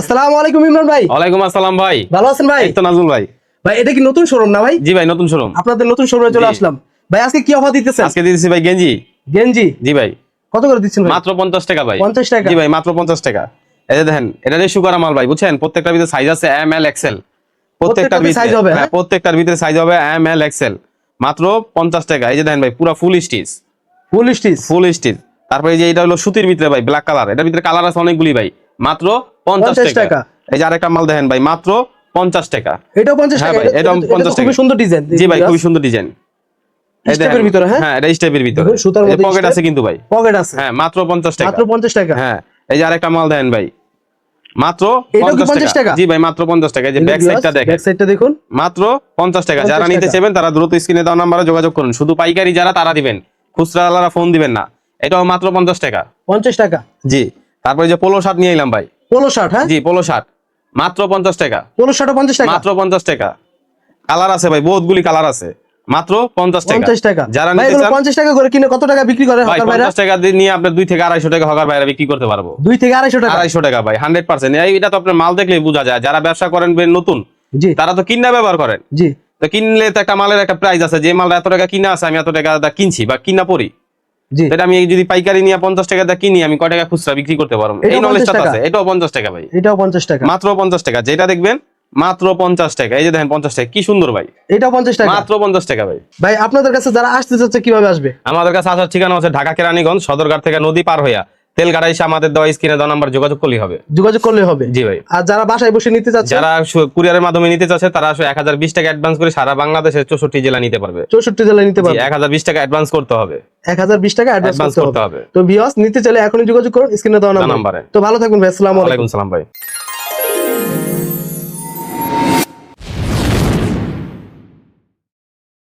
আসসালামু আলাইকুম ইমরান ভাই। ওয়ালাইকুম আসসালাম ভাই। ভালো আছেন ভাই? তো নাজমুল ভাই। ভাই এটা কি নতুন শোরুম না ভাই? জি ভাই নতুন শোরুম। আপনাদের নতুন শোরুমে চলে আসলাম। ভাই আজকে কি অফার দিতেছেন? আজকে দিয়েছি ভাই গেঞ্জি। গেঞ্জি? জি ভাই। কত করে দিচ্ছেন ভাই? মাত্র পঞ্চাশ টাকা ভাই। 50 টাকা? জি ভাই মাত্র পঞ্চাশ টাকা। এই যে দেখেন এটা রেশু করা মাল ভাই বুঝছেন? প্রত্যেকটার ভিতরে সাইজ আছে এম এল এক্সেল প্রত্যেকটার ভিতরে size হবে, হ্যাঁ হ্যাঁ? প্রত্যেকটার ভিতরে সাইজ হবে এম এল এক্সেল মাত্র পঞ্চাশ টাকা। এই যে দেখেন ভাই পুরো full stitch full stitch full stitch তারপরে এই যে এটা হলো সুতির ভিতরে ভাই ব্ল্যাক কালার এটার ভিতরে কালার আছে অনেকগুলি ভাই। মাত্র 50 টাকা। এই যে আরেকটা মাল দেখেন ভাই মাত্র পঞ্চাশ টাকা। এটাও 50 হ্যাঁ টাকা ভাই, এটা- এটাও এটা- এটা তো 50 খুবই টাকা। সুন্দর ডিজাইন জি ভাই খুবই সুন্দর ডিজাইন স্টেপের ভিতরে হ্যাঁ? হ্যাঁ এটা স্টেপের ভিতরে। সুতার মধ্যে পকেট আছে কিন্তু ভাই। পকেট আছে। হ্যাঁ মাত্র পঞ্চাশ টাকা। মাত্র 50 টাকা। হ্যাঁ এই যে আরেকটা মাল দেন ভাই। মাত্র 50 50 টাকা? জি ভাই মাত্র পঞ্চাশ টাকা। এই যে ব্যাক সাইডটা দেখেন। ব্যাক সাইডটা দেখুন। মাত্র পঞ্চাশ টাকা। যারা নিতে। চাইবেন তারা দ্রুত স্ক্রিনে দেওয়া নাম্বারে যোগাযোগ করুন। শুধু পাইকারি যারা তারা দিবেন। খুচরা ফোন দিবেন না। এটাও মাত্র পঞ্চাশ টাকা। 50 টাকা। জি। তারপরে যে পোলো শার্ট নিয়ে এলাম ভাই। পোলো শার্ট হ্যাঁ? জি পোলো শার্ট মাত্র পঞ্চাশ টাকা। পোলো শার্টও 50 টাকা? মাত্র পঞ্চাশ টাকা। কালার আছে ভাই বহুতগুলি কালার আছে। মাত্র পঞ্চাশ টাকা। 50 টাকা। যারা ভাই নিতে এগুলো চান 50 টাকা করে কিনে কত টাকা বিক্রি করে ভাই হকার ভাইরা? পঞ্চাশ টাকা নিয়ে আপনার দুই থেকে আড়াইশো টাকা হকার বিক্রি করতে পারব। 2 থেকে 250 টাকা? আড়াইশো টাকা ভাই হান্ড্রেড পার্সেন্ট এটা তো আপনার মাল দেখলেই বোঝা যায়। যারা ব্যবসা করেন নতুন জি। তারা তো কিনা ব্যবহার করেন। জি। তো কিনলে তো একটা মালের একটা প্রাইস আছে। যে মালটা এত টাকা কিনা আছে আমি এত টাকা কিনছি বা কিনা পড়ি। এটা আমি যদি পাইকারি নিয়ে পঞ্চাশ টাকা দা কিনি আমি কয় টাকা খুচরা বিক্রি করতে পারব? এই নলেজটা? আছে এটাও পঞ্চাশ টাকা ভাই। এটাও 50 টাকা। মাত্র পঞ্চাশ টাকা যেটা দেখবেন মাত্র পঞ্চাশ টাকা। এই যে দেখেন পঞ্চাশ টাকা কি সুন্দর ভাই। এটাও 50 টাকা। মাত্র পঞ্চাশ টাকা ভাই। ভাই আপনাদের কাছে যারা আসতে চাচ্ছে কীভাবে আসবে? আমাদের কাছে আসার ঠিকানা আছে ঢাকা কেরানীগঞ্জ সদরঘাট থেকে নদী পার হইয়া তেলগাড়া এসে আমাদের দেওয়া স্ক্রিনে দেওয়া নাম্বার যোগাযোগ করলেই হবে। যোগাযোগ করলে হবে? জি ভাই। আর যারা বাসায় বসে নিতে চাচ্ছে? যারা কুরিয়ারের মাধ্যমে নিতে চাচ্ছে তারা আসলে এক হাজার বিশ টাকা অ্যাডভান্স করে সারা বাংলাদেশের চৌষট্টি জেলা নিতে পারবে। চৌষট্টি জেলা নিতে পারবে? এক হাজার বিশ টাকা অ্যাডভান্স করতে হবে। এক হাজার বিশ টাকা অ্যাডভান্স করতে হবে। তো বিয়স নিতে চাইলে এখনই যোগাযোগ করুন স্ক্রিনে দেওয়া নাম্বারে। তো ভালো থাকবেন ভাই আসসালামু আলাইকুম। সালাম ভাই।